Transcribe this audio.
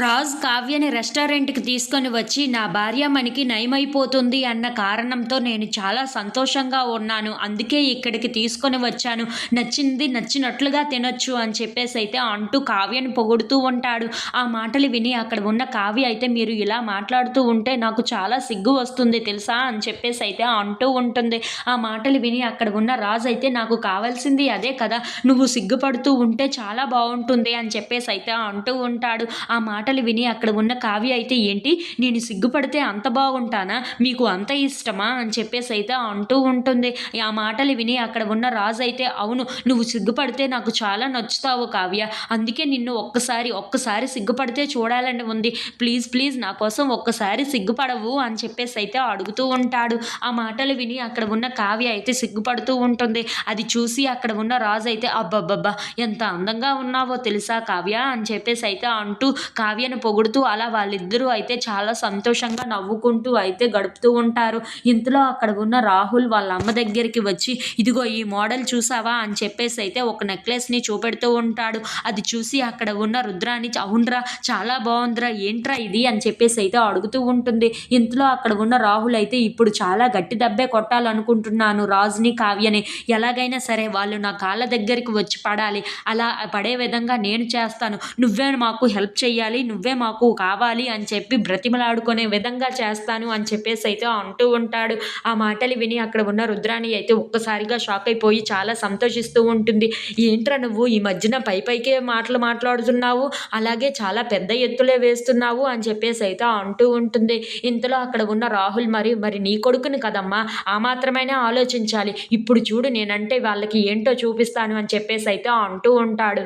రాజ్ కావ్యని రెస్టారెంట్కి తీసుకొని వచ్చి నా భార్య మనకి నయమైపోతుంది అన్న కారణంతో నేను చాలా సంతోషంగా ఉన్నాను. అందుకే ఇక్కడికి తీసుకొని వచ్చాను. నచ్చింది నచ్చినట్లుగా తినొచ్చు అని చెప్పేసి అయితే అంటూ కావ్యని పొగుడుతూ ఉంటాడు. ఆ మాటలు విని అక్కడ ఉన్న కావ్య అయితే మీరు ఇలా మాట్లాడుతూ ఉంటే నాకు చాలా సిగ్గు వస్తుంది తెలుసా అని చెప్పేసి అయితే అంటూ ఉంటుంది. ఆ మాటలు విని అక్కడ ఉన్న రాజ్ అయితే నాకు కావాల్సింది అదే కదా నువ్వు సిగ్గుపడుతూ ఉంటే చాలా బాగుంటుంది అని చెప్పేసి అయితే అంటూ ఉంటాడు. ఆ మాట మాటలు విని అక్కడ ఉన్న కావ్య అయితే ఏంటి? నేను సిగ్గుపడితే అంత బాగుంటానా? మీకు అంత ఇష్టమా? అని చెప్పేసి అయితే అంటూ ఉంటుంది. ఆ మాటలు విని అక్కడ ఉన్న రాజు అయితే అవును నువ్వు సిగ్గుపడితే నాకు చాలా నచ్చుతావు కావ్య. అందుకే నిన్ను ఒక్కసారి ఒక్కసారి సిగ్గుపడితే చూడాలని ఉంది. ప్లీజ్ ప్లీజ్ నా కోసం ఒక్కసారి సిగ్గుపడవు అని చెప్పేసి అయితే అడుగుతూ ఉంటాడు. ఆ మాటలు విని అక్కడ ఉన్న కావ్య అయితే సిగ్గుపడుతూ ఉంటుంది. అది చూసి అక్కడ ఉన్న రాజు అయితే అబ్బబ్బబ్బా ఎంత అందంగా ఉన్నావో తెలుసా కావ్య అని చెప్పేసి అయితే అంటూ కావ్యను పొగుడుతూ అలా వాళ్ళిద్దరూ అయితే చాలా సంతోషంగా నవ్వుకుంటూ అయితే గడుపుతూ ఉంటారు. ఇంతలో అక్కడ ఉన్న రాహుల్ వాళ్ళ అమ్మ దగ్గరికి వచ్చి ఇదిగో ఈ మోడల్ చూసావా? అని చెప్పేసి అయితే ఒక నెక్లెస్ని చూపెడుతూ ఉంటాడు. అది చూసి అక్కడ ఉన్న రుద్రాని అవునరా చాలా బాగుందిరా ఏంట్రా ఇది? అని చెప్పేసి అయితే అడుగుతూ ఉంటుంది. ఇంతలో అక్కడ ఉన్న రాహుల్ అయితే ఇప్పుడు చాలా గట్టి దెబ్బే కొట్టాలనుకుంటున్నాను రాజుని కావ్యని. ఎలాగైనా సరే వాళ్ళు నా కాళ్ళ దగ్గరికి వచ్చి పడాలి. అలా పడే విధంగా నేను చేస్తాను. నువ్వే మాకు హెల్ప్ చేయాలి చేయాలి నువ్వే మాకు కావాలి అని చెప్పి బ్రతిమలాడుకునే విధంగా చేస్తాను అని చెప్పేసి అయితే అంటూ ఉంటాడు. ఆ మాటలు విని అక్కడ ఉన్న రుద్రాణి అయితే ఒక్కసారిగా షాక్ అయిపోయి చాలా సంతోషిస్తూ ఉంటుంది. ఏంట్రా నువ్వు ఈ మధ్యన పై పైకే మాటలు మాట్లాడుతున్నావు? అలాగే చాలా పెద్ద ఎత్తులే వేస్తున్నావు? అని చెప్పేసి అయితే అంటూ ఉంటుంది. ఇంతలో అక్కడ ఉన్న రాహుల్ మరి మరి నీ కొడుకుని కదమ్మా ఆ మాత్రమైనా ఆలోచించాలి. ఇప్పుడు చూడు నేనంటే వాళ్ళకి ఏంటో చూపిస్తాను అని చెప్పేసి అయితే అంటూ ఉంటాడు.